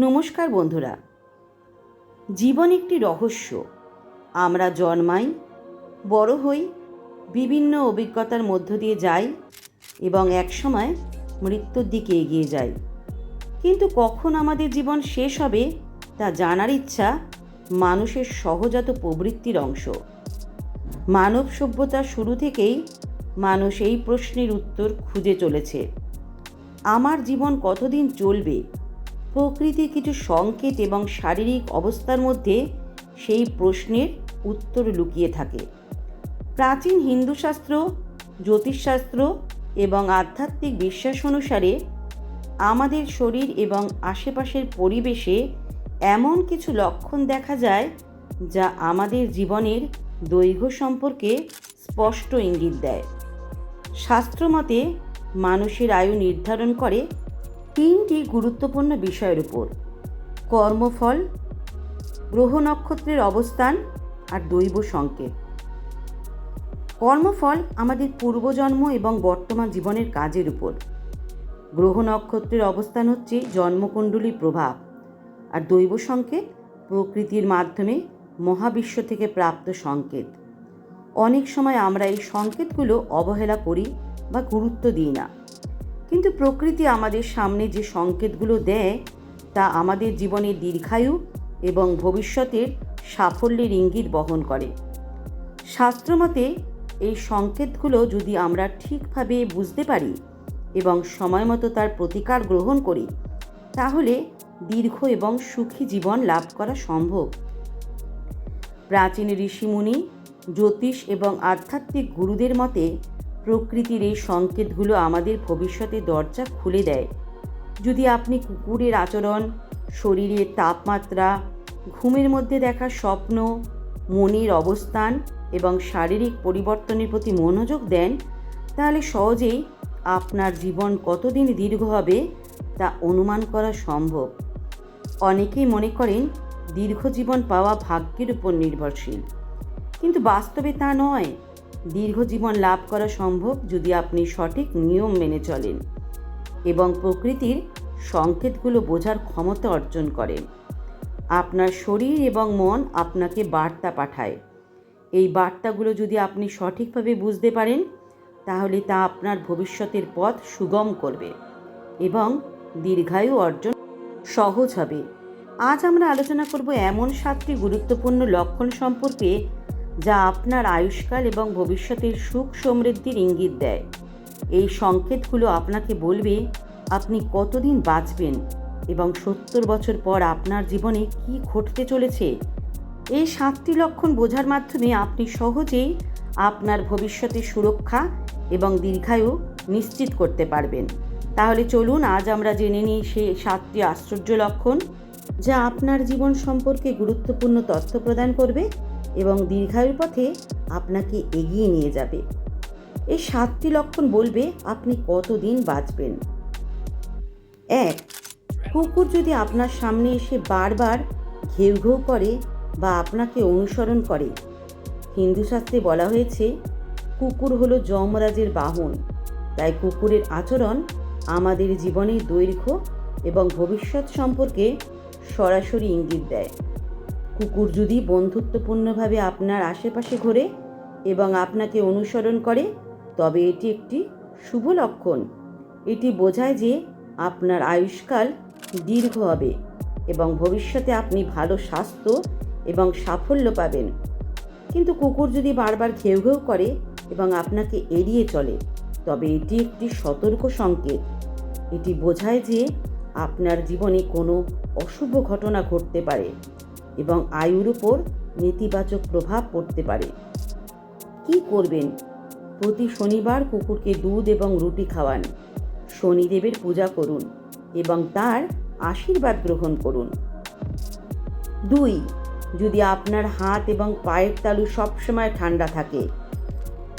নমস্কার বন্ধুরা। জীবন একটি রহস্য। আমরা জন্মাই, বড় হই, বিভিন্ন অভিজ্ঞতার মধ্য দিয়ে যাই এবং একসময় মৃত্যুর দিকে এগিয়ে যাই। কিন্তু কখন আমাদের জীবন শেষ হবে, তা জানার ইচ্ছা মানুষের সহজাত প্রবৃত্তির অংশ। মানব সভ্যতার শুরু থেকেই মানুষ এই প্রশ্নের উত্তর খুঁজে চলেছে। আমার জীবন কতদিন চলবে প্রকৃতির কিছু সংকেত এবং শারীরিক অবস্থার মধ্যে সেই প্রশ্নের উত্তর লুকিয়ে থাকে। প্রাচীন হিন্দু শাস্ত্র, জ্যোতিষশাস্ত্র এবং আধ্যাত্মিক বিশ্বাস অনুসারে আমাদের শরীর এবং আশেপাশের পরিবেশে এমন কিছু লক্ষণ দেখা যায় যা আমাদের জীবনের দৈর্ঘ্য সম্পর্কে স্পষ্ট ইঙ্গিত দেয়। শাস্ত্রমতে মানুষের আয়ু নির্ধারণ করে তিনটি গুরুত্বপূর্ণ বিষয়ের উপর। কর্মফল, গ্রহ নক্ষত্রের অবস্থান আর দৈব সংকেত। কর্মফল আমাদের পূর্বজন্ম এবং বর্তমান জীবনের কাজের উপর। গ্রহ নক্ষত্রের অবস্থান হচ্ছে জন্মকুণ্ডলীর প্রভাব আর দৈব সংকেত প্রকৃতির মাধ্যমে মহাবিশ্ব থেকে প্রাপ্ত সংকেত। অনেক সময় আমরা এই সংকেতগুলো অবহেলা করি বা গুরুত্ব দিই না। কিন্তু প্রকৃতি আমাদের সামনে যে সংকেতগুলো দেয়, তা আমাদের জীবনের দীর্ঘায়ু এবং ভবিষ্যতের সাফল্যের ইঙ্গিত বহন করে। শাস্ত্রমতে, এই সংকেতগুলো যদি আমরা ঠিকভাবে বুঝতে পারি এবং সময় মতো তার প্রতিকার গ্রহণ করি, তাহলে দীর্ঘ এবং সুখী জীবন লাভ করা সম্ভব। প্রাচীন ঋষিমুনি, জ্যোতিষ এবং আধ্যাত্মিক গুরুদের মতে প্রকৃতির এই সংকেতগুলো আমাদের ভবিষ্যতের দরজা খুলে দেয়। যদি আপনি কুকুরের আচরণ, শরীরের তাপমাত্রা, ঘুমের মধ্যে দেখা স্বপ্ন, মনের অবস্থান এবং শারীরিক পরিবর্তনের প্রতি মনোযোগ দেন, তাহলে সহজেই আপনার জীবন কতদিন দীর্ঘ হবে তা অনুমান করা সম্ভব। অনেকেই মনে করেন দীর্ঘ জীবন পাওয়া ভাগ্যের উপর নির্ভরশীল। কিন্তু বাস্তবে তা নয়। দীর্ঘ জীবন লাভ করা সম্ভব যদি আপনি সঠিক নিয়ম মেনে চলেন এবং প্রকৃতির সংকেতগুলো বোঝার ক্ষমতা অর্জন করেন। আপনার শরীর এবং মন আপনাকে বার্তা পাঠায়। এই বার্তাগুলো যদি আপনি সঠিকভাবে বুঝতে পারেন, তাহলে তা আপনার ভবিষ্যতের পথ সুগম করবে এবং দীর্ঘায়ু অর্জন সহজ হবে। আজ আমরা আলোচনা করব এমন সাতটি গুরুত্বপূর্ণ লক্ষণ সম্পর্কে যা আপনার আয়ুষ্কাল এবং ভবিষ্যতের সুখ সমৃদ্ধির ইঙ্গিত দেয়। এই সংকেতগুলো আপনাকে বলবে, আপনি কতদিন বাঁচবেন এবং সত্তর বছর পর আপনার জীবনে কি ঘটতে চলেছে? এই সাতটি লক্ষণ বোঝার মাধ্যমে আপনি সহজেই আপনার ভবিষ্যতের সুরক্ষা এবং দীর্ঘায়ু নিশ্চিত করতে পারবেন। তাহলে চলুন, আজ আমরা জেনে নিই সে সাতটি আশ্চর্য লক্ষণ যা আপনার জীবন সম্পর্কে গুরুত্বপূর্ণ তথ্য প্রদান করবে। এবং দীর্ঘায়ুর পথে আপনাকে এগিয়ে নিয়ে যাবে। এই সাতটি লক্ষণ বলবে আপনি কতদিন বাঁচবেন। এক, কুকুর যদি আপনার সামনে এসে বারবার ঘেউ ঘেউ করে বা আপনাকে অনুসরণ করে, হিন্দু শাস্ত্রে বলা হয়েছে, কুকুর হলো যমরাজের বাহন। তাই কুকুরের আচরণ আমাদের জীবনের দৈর্ঘ্য এবং ভবিষ্যৎ সম্পর্কে সরাসরি ইঙ্গিত দেয়। কুকুর যদি বন্ধুত্বপূর্ণভাবে আপনার আশেপাশে ঘোরে এবং আপনাকে অনুসরণ করে, তবে এটি একটি শুভ লক্ষণ। এটি বোঝায় যে আপনার আয়ুষ্কাল দীর্ঘ হবে এবং ভবিষ্যতে আপনি ভালো স্বাস্থ্য এবং সাফল্য পাবেন। কিন্তু কুকুর যদি বারবার ঘেউ ঘেউ করে এবং আপনাকে এড়িয়ে চলে, তবে এটি একটি সতর্ক সংকেত। এটি বোঝায় যে আপনার জীবনে কোনো অশুভ ঘটনা ঘটতে পারে। এবং আয়ুর উপর নেতিবাচক প্রভাব পড়তে পারে। কি করবেন? প্রতি শনিবার কুকুরকে দুধ এবং রুটি খাওয়ান। শনিদেবের পূজা করুন এবং তার আশীর্বাদ গ্রহণ করুন। দুই, যদি আপনার হাত এবং পায়ের তালু সবসময় ঠান্ডা থাকে,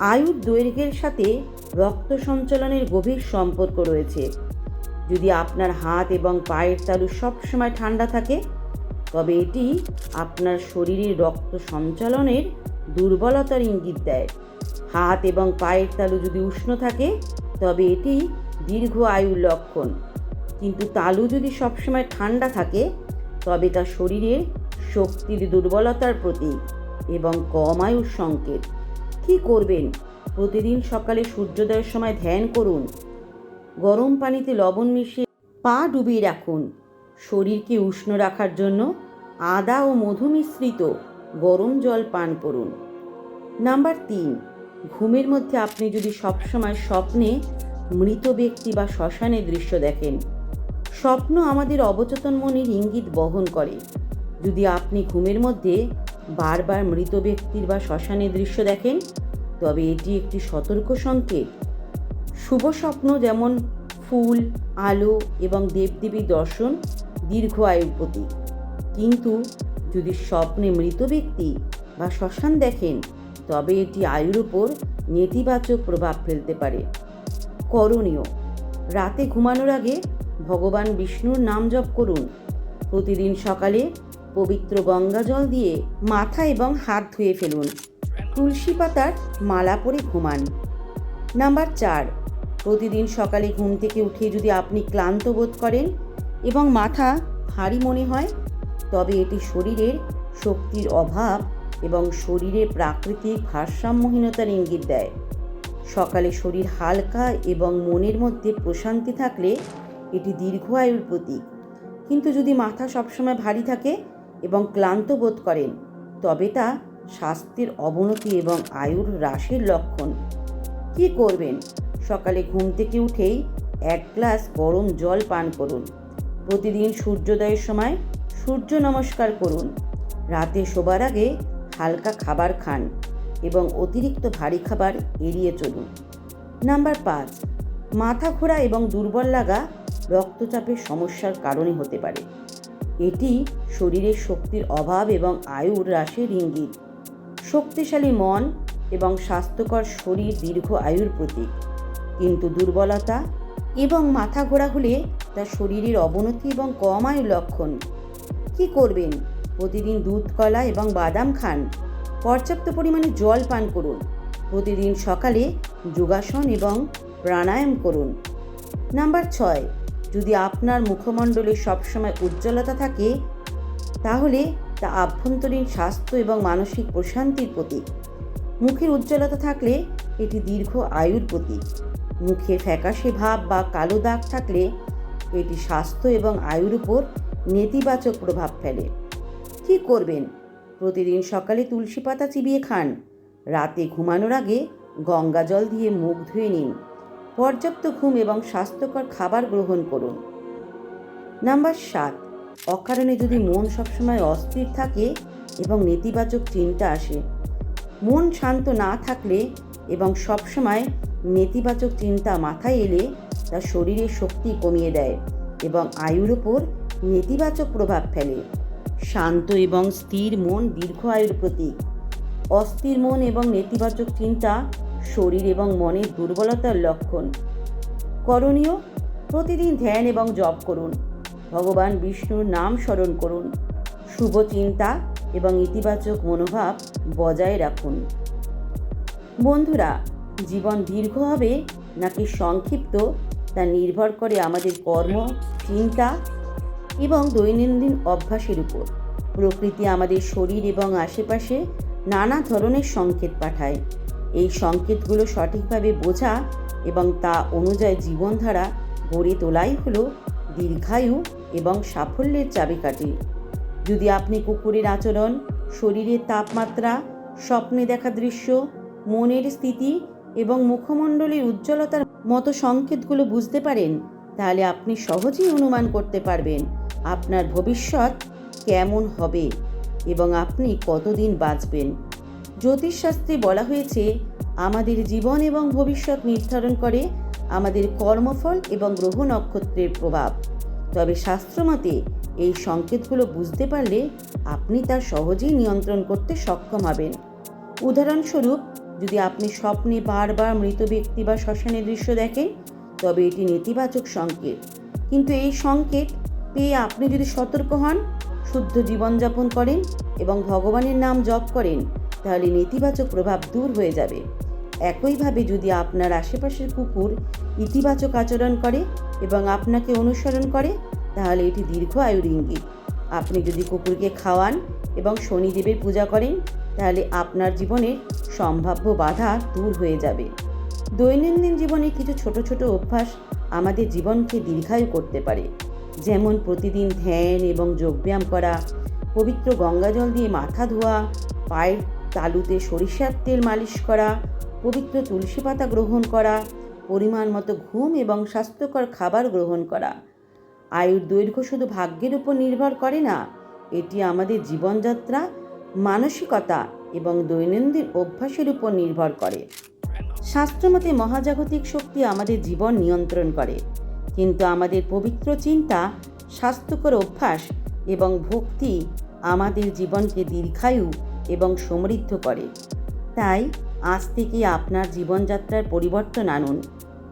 আয়ুর দৈর্ঘ্যের সাথে রক্ত সঞ্চালনের গভীর সম্পর্ক রয়েছে। যদি আপনার হাত এবং পায়ের তালু সবসময় ঠান্ডা থাকে তবে এটি আপনার শরীরের রক্ত সঞ্চালনের দুর্বলতার ইঙ্গিত দেয়। হাত এবং পায়ের তালু যদি উষ্ণ থাকে, তবে এটি দীর্ঘ আয়ুর লক্ষণ। কিন্তু তালু যদি সবসময় ঠান্ডা থাকে, তবে তা শরীরের শক্তির দুর্বলতার প্রতীক এবং কম আয়ুর সংকেত। কী করবেন? প্রতিদিন সকালে সূর্যোদয়ের সময় ধ্যান করুন। গরম পানিতে লবণ মিশিয়ে পা ডুবিয়ে রাখুন। শরীরকে উষ্ণ রাখার জন্য আদা ও মধু মিশ্রিত গরম জল পান করুন। নাম্বার তিন, ঘুমের মধ্যে আপনি যদি সবসময় স্বপ্নে মৃত ব্যক্তি বা শ্মশানের দৃশ্য দেখেন, স্বপ্ন আমাদের অবচেতন মনের ইঙ্গিত বহন করে। যদি আপনি ঘুমের মধ্যে বারবার মৃত ব্যক্তির বা শ্মশানের দৃশ্য দেখেন, তবে এটি একটি সতর্ক সংকেত। শুভ স্বপ্ন যেমন ফুল, আলো এবং দেবদেবীর দর্শন দীর্ঘ আয়ুর প্রতীক। কিন্তু যদি স্বপ্নে মৃত ব্যক্তি বা শ্মশান দেখেন, তবে এটি আয়ুর উপর নেতিবাচক প্রভাব ফেলতে পারে। করণীয়, রাতে ঘুমানোর আগে ভগবান বিষ্ণুর নাম জপ করুন। প্রতিদিন সকালে পবিত্র গঙ্গা জল দিয়ে মাথা এবং হাত ধুয়ে ফেলুন। তুলসী পাতার মালা পরে ঘুমান। নাম্বার চার, প্রতিদিন সকালে ঘুম থেকে উঠে যদি আপনি ক্লান্ত বোধ করেন এবং মাথা ভারী মনে হয় তবে এটি শরীরের শক্তির অভাব এবং শরীরের প্রাকৃতিক ভারসাম্যহীনতার ইঙ্গিত দেয়। সকালে শরীর হালকা এবং মনের মধ্যে প্রশান্তি থাকলে এটি দীর্ঘ আয়ুর প্রতীক। কিন্তু যদি মাথা সবসময় ভারী থাকে এবং ক্লান্ত বোধ করেন, তবে তা স্বাস্থ্যের অবনতি এবং আয়ুর হ্রাসের লক্ষণ। কী করবেন? সকালে ঘুম থেকে উঠেই এক গ্লাস গরম জল পান করুন। প্রতিদিন সূর্যোদয়ের সময় সূর্য নমস্কার করুন। রাতে শোবার আগে হালকা খাবার খান এবং অতিরিক্ত ভারী খাবার এড়িয়ে চলুন। নাম্বার পাঁচ, মাথা ঘোরা এবং দুর্বল লাগা রক্তচাপের সমস্যার কারণে হতে পারে। এটি শরীরের শক্তির অভাব এবং আয়ুর হ্রাসের ইঙ্গিত। শক্তিশালী মন এবং স্বাস্থ্যকর শরীর দীর্ঘ আয়ুর প্রতীক। কিন্তু দুর্বলতা এবং মাথা ঘোরা হলে তা শরীরের অবনতি এবং কম আয়ুর লক্ষণ। কী করবেন? প্রতিদিন দুধ, কলা এবং বাদাম খান। পর্যাপ্ত পরিমাণে জল পান করুন। প্রতিদিন সকালে যোগাসন এবং প্রাণায়াম করুন। নাম্বার ছয়, যদি আপনার মুখমণ্ডলে সবসময় উজ্জ্বলতা থাকে, তাহলে তা আভ্যন্তরীণ স্বাস্থ্য এবং মানসিক প্রশান্তির প্রতীক। মুখের উজ্জ্বলতা থাকলে এটি দীর্ঘ আয়ুর প্রতীক। মুখে ফ্যাকাশে ভাব বা কালো দাগ থাকলে এটি স্বাস্থ্য এবং আয়ুর উপর নেতিবাচক প্রভাব ফেলে। কী করবেন? প্রতিদিন সকালে তুলসী পাতা চিবিয়ে খান। রাতে ঘুমানোর আগে গঙ্গা জল দিয়ে মুখ ধুয়ে নিন। পর্যাপ্ত ঘুম এবং স্বাস্থ্যকর খাবার গ্রহণ করুন। নাম্বার সাত, অকারণে যদি মন সবসময় অস্থির থাকে এবং নেতিবাচক চিন্তা আসে। মন শান্ত না থাকলে এবং সবসময় নেতিবাচক চিন্তা মাথায় এলে তা শরীরের শক্তি কমিয়ে দেয় এবং আয়ুর ওপর নেতিবাচক প্রভাব ফেলে। শান্ত এবং স্থির মন দীর্ঘ আয়ুর প্রতীক। অস্থির মন এবং নেতিবাচক চিন্তা শরীর এবং মনের দুর্বলতার লক্ষণ। করণীয়, প্রতিদিন ধ্যান এবং জপ করুন। ভগবান বিষ্ণুর নাম স্মরণ করুন। শুভ চিন্তা এবং ইতিবাচক মনোভাব বজায় রাখুন। বন্ধুরা, জীবন দীর্ঘ হবে নাকি সংক্ষিপ্ত তা নির্ভর করে আমাদের কর্ম, চিন্তা এবং দৈনন্দিন অভ্যাসের উপর। প্রকৃতি আমাদের শরীর এবং আশেপাশে নানা ধরনের সংকেত পাঠায়। এই সংকেতগুলো সঠিকভাবে বোঝা এবং তা অনুযায়ী জীবনধারা গড়ে তোলাই হলো দীর্ঘায়ু এবং সাফল্যের চাবিকাঠি। যদি আপনি কুকুরের আচরণ, শরীরের তাপমাত্রা, স্বপ্নে দেখা দৃশ্য, মনের স্থিতি এবং মুখমণ্ডলের উজ্জ্বলতার মতো সংকেতগুলো বুঝতে পারেন, তাহলে আপনি সহজেই অনুমান করতে পারবেন আপনার ভবিষ্যৎ কেমন হবে এবং আপনি কতদিন বাঁচবেন? জ্যোতিষশাস্ত্রে বলা হয়েছে, আমাদের জীবন এবং ভবিষ্যৎ নির্ধারণ করে আমাদের কর্মফল এবং গ্রহ নক্ষত্রের প্রভাব। তবে শাস্ত্রমতে এই সংকেতগুলো বুঝতে পারলে আপনি তা সহজেই নিয়ন্ত্রণ করতে সক্ষম হবেন। উদাহরণস্বরূপ, যদি আপনি স্বপ্নে বারবার মৃত ব্যক্তি বা শ্মশানের দৃশ্য দেখেন, তবে এটি নেতিবাচক সংকেত। কিন্তু এই সংকেত পেয়ে আপনি যদি সতর্ক হন, শুদ্ধ জীবনযাপন করেন এবং ভগবানের নাম জপ করেন, তাহলে নেতিবাচক প্রভাব দূর হয়ে যাবে। একইভাবে যদি আপনার আশেপাশের কুকুর ইতিবাচক আচরণ করে এবং আপনাকে অনুসরণ করে, তাহলে এটি দীর্ঘ আয়ুর ইঙ্গিত। আপনি যদি কুকুরকে খাওয়ান এবং শনিদেবের পূজা করেন, তাহলে আপনার জীবনের সম্ভাব্য বাধা দূর হয়ে যাবে। দৈনন্দিন জীবনে কিছু ছোট ছোট অভ্যাস আমাদের জীবনকে দীর্ঘায়ু করতে পারে। যেমন প্রতিদিন ধ্যান এবং যোগব্যায়াম করা, পবিত্র গঙ্গাজল দিয়ে মাথা ধোয়া, পায়ের তালুতে সরিষার তেল মালিশ করা, পবিত্র তুলসী পাতা গ্রহণ করা, পরিমাণ মতো ঘুম এবং স্বাস্থ্যকর খাবার গ্রহণ করা। আয়ুর দৈর্ঘ্য শুধু ভাগ্যের উপর নির্ভর করে না, এটি আমাদের জীবনযাত্রা, মানসিকতা এবং দৈনন্দিন অভ্যাসের উপর নির্ভর করে। শাস্ত্রমতে মহাজাগতিক শক্তি আমাদের জীবন নিয়ন্ত্রণ করে। কিন্তু আমাদের পবিত্র চিন্তা, স্বাস্থ্যকর অভ্যাস এবং ভক্তি আমাদের জীবনকে দীর্ঘায়ু এবং সমৃদ্ধ করে। তাই আজ থেকে আপনার জীবনযাত্রার পরিবর্তন আনুন।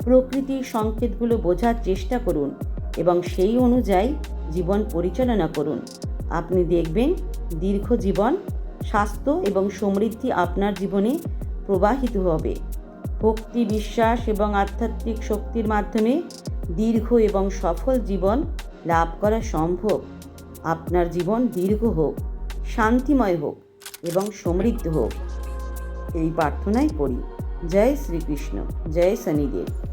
প্রকৃতির সংকেতগুলো বোঝার চেষ্টা করুন এবং সেই অনুযায়ী জীবন পরিচালনা করুন। আপনি দেখবেন দীর্ঘ জীবন স্বাস্থ্য এবং সমৃদ্ধি আপনার জীবনে প্রবাহিত হবে। ভক্তি, বিশ্বাস এবং আধ্যাত্মিক শক্তির মাধ্যমে দীর্ঘ এবং সফল জীবন লাভ করা সম্ভব। আপনার জীবন দীর্ঘ হোক, শান্তিময় হোক এবং সমৃদ্ধ হোক। এই প্রার্থনাই করি। জয় শ্রীকৃষ্ণ। জয় শনিদেব।